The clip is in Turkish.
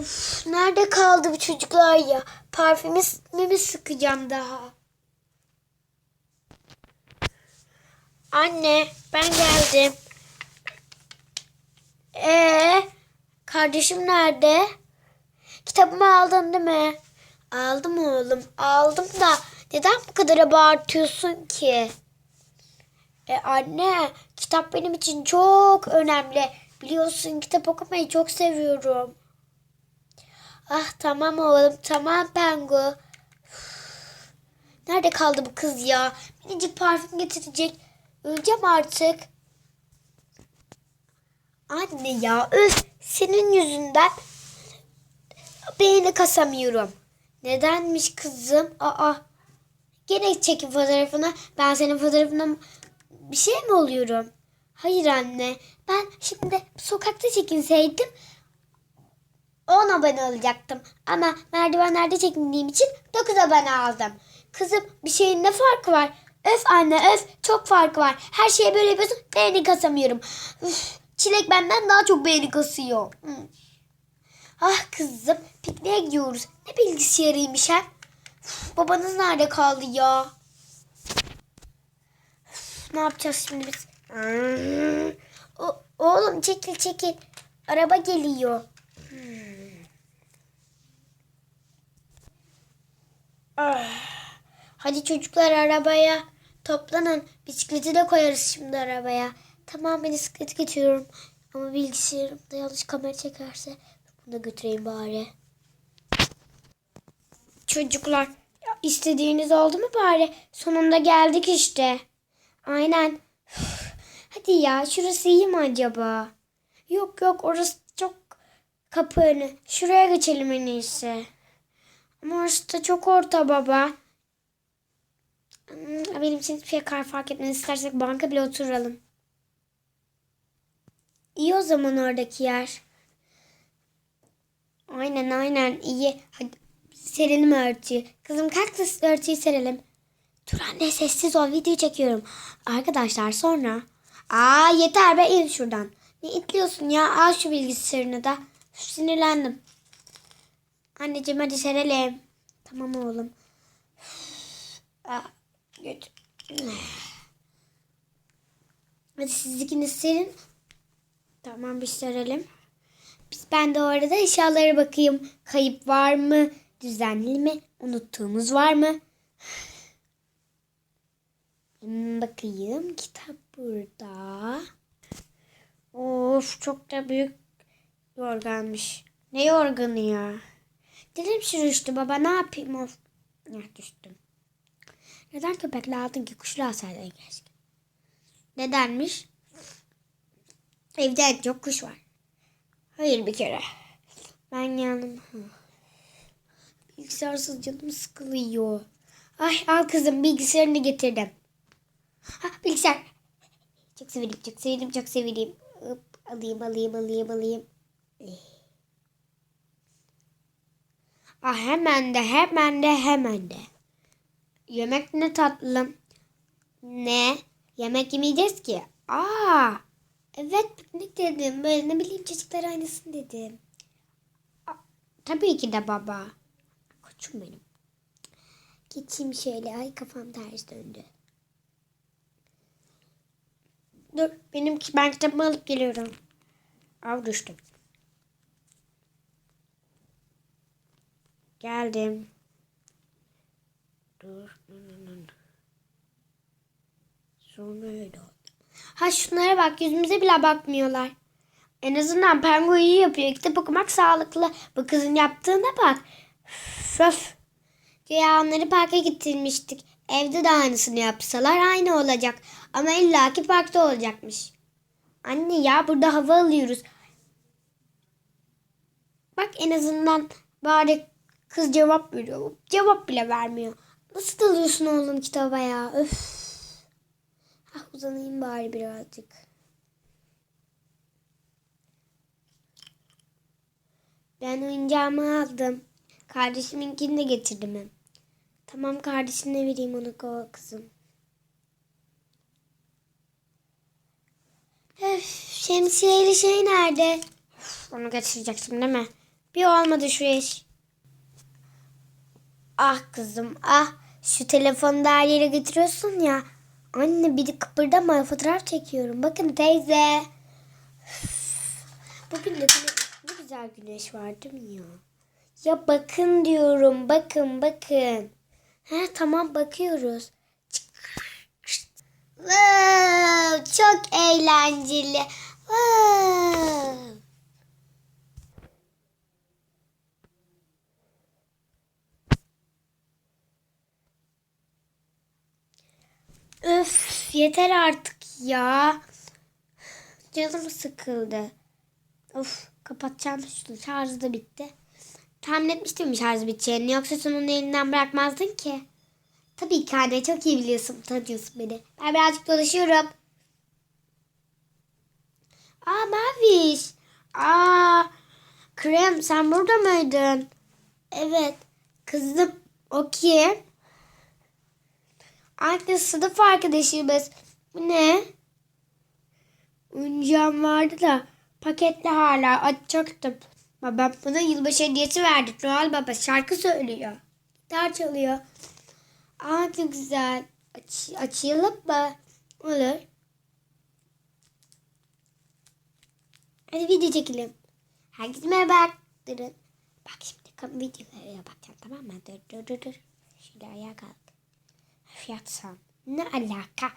Uf, nerede kaldı bu çocuklar ya? Parfümümü sıkacağım daha. Anne ben geldim. Ee, kardeşim nerede? Kitabımı aldın değil mi? Aldım oğlum aldım da neden bu kadar abartıyorsun ki? E anne kitap benim için çok önemli. Biliyorsun kitap okumayı çok seviyorum. Ah tamam oğlum tamam Pengu. Nerede kaldı bu kız ya? Minicik parfüm getirecek. Öleceğim artık. Anne ya öf senin yüzünden beğeni kasamıyorum. Nedenmiş kızım? Aa gene çekin fotoğrafını. Ben senin fotoğrafına bir şey mi oluyorum? Hayır anne. Ben şimdi sokakta çekinseydim 10 abone olacaktım. Ama merdivenlerde çekindiğim için 9 abone aldım. Kızım bir şeyin ne farkı var? Öf anne öf çok farkı var. Her şeye böyle yapıyorsun beğeni kasamıyorum. Üf, çilek benden daha çok beğeni kasıyor. Hı. Ah kızım pikniğe gidiyoruz. Ne bilgisayarıymış ha? Babanız nerede kaldı ya? Üf, ne yapacağız şimdi biz? O, oğlum çekil çekil. Araba geliyor. Ah. Hadi çocuklar arabaya toplanın. Bisikleti de koyarız şimdi arabaya. Tamam ben bisikleti getiriyorum. Ama bilgisayarımda yanlış kamera çekerse bunu da götüreyim bari. Çocuklar istediğiniz oldu mu bari? Sonunda geldik işte. Aynen. Hadi ya şurası iyi mi acaba? Yok yok orası çok kapı önü. Şuraya geçelim en iyisi. Ama çok orta baba. Hmm, Benim için hiçbir şey kar fark etmez. İstersek banka bile oturalım. İyi o zaman oradaki yer. Aynen aynen iyi. Hadi serelim örtüyü. Kızım kalk da örtüyü serelim. Dur anne sessiz ol video çekiyorum. Arkadaşlar sonra. Aa yeter be in şuradan. Ne itliyorsun ya al şu bilgisayarını da. Sinirlendim. Anneciğim hadi serelim. Tamam oğlum. Aa, götür. Hadi siz ikiniz serin. Tamam bir serelim. Biz ben de orada eşyalara bakayım. Kayıp var mı? Düzenli mi? Unuttuğumuz var mı? Hmm, bakayım. Kitap burada. Of çok da büyük yorganmış. Ne yorganı ya? Dilim sürüştü baba ne yapayım of. Ya düştüm. Neden köpekle aldın ki kuşlu alsaydın keşke. Nedenmiş? Evde en çok kuş var. Hayır bir kere. Ben yandım. Hı. Bilgisayarsız canım sıkılıyor. Ay al kızım bilgisayarını getirdim. Ha bilgisayar. Çok sevindim çok sevindim çok sevindim. Hop, alayım alayım alayım alayım. Ah hemen de hemen de hemen de. Yemek ne tatlım? Ne? Yemek yemeyeceğiz ki. Aa, evet piknik dedim. Böyle ne bileyim çocuklar aynısın dedim. Aa, tabii ki de baba. Koçum benim. Geçeyim şöyle. Ay kafam ters döndü. Dur benim ben kitabımı alıp geliyorum. Av düştüm. Geldim. Dur. Sonra öyle oldu. Ha şunlara bak yüzümüze bile bakmıyorlar. En azından pengu iyi yapıyor. Kitap okumak sağlıklı. Bu kızın yaptığına bak. Öf. Güya onları parka getirmiştik. Evde de aynısını yapsalar aynı olacak. Ama illaki parkta olacakmış. Anne ya burada hava alıyoruz. Bak en azından bari kız cevap veriyor. Cevap bile vermiyor. Nasıl dalıyorsun oğlum kitaba ya? Öf. Ah uzanayım bari birazcık. Ben oyuncağımı aldım. Kardeşiminkini de getirdim hem. Tamam kardeşine vereyim onu ko kızım. Öf, şemsiyeli şey nerede? Onu getireceksin değil mi? Bir olmadı şu iş. Ah kızım ah. Şu telefonu da her yere götürüyorsun ya. Anne bir de kıpırdama fotoğraf çekiyorum. Bakın teyze. Bugün de ne güzel güneş var değil mi ya? Ya bakın diyorum bakın bakın. He tamam bakıyoruz. Wow, çok eğlenceli. Wow. Öf yeter artık ya. Canım sıkıldı. Of kapatacağım şunu. Şarjı da bitti. Tahmin etmiştim şarjı biteceğini. Yoksa sen onu elinden bırakmazdın ki. Tabii ki anne çok iyi biliyorsun. Tanıyorsun beni. Ben birazcık dolaşıyorum. Aa Maviş. Aa Krem sen burada mıydın? Evet. Kızım o kim? Anne sınıf arkadaşımız. Bu ne? Oyuncağım vardı da paketli hala açacaktım. Babam bana yılbaşı hediyesi verdi. Noel Baba şarkı söylüyor. Gitar çalıyor. Aa ne güzel. Aç, açayım mı? Olur. Hadi video çekelim. Herkese merhaba. Durun. Bak şimdi videoya bakacağım tamam mı? Dur dur dur. Şöyle ayağa kalk. Öf, Yatsam. Ne alaka?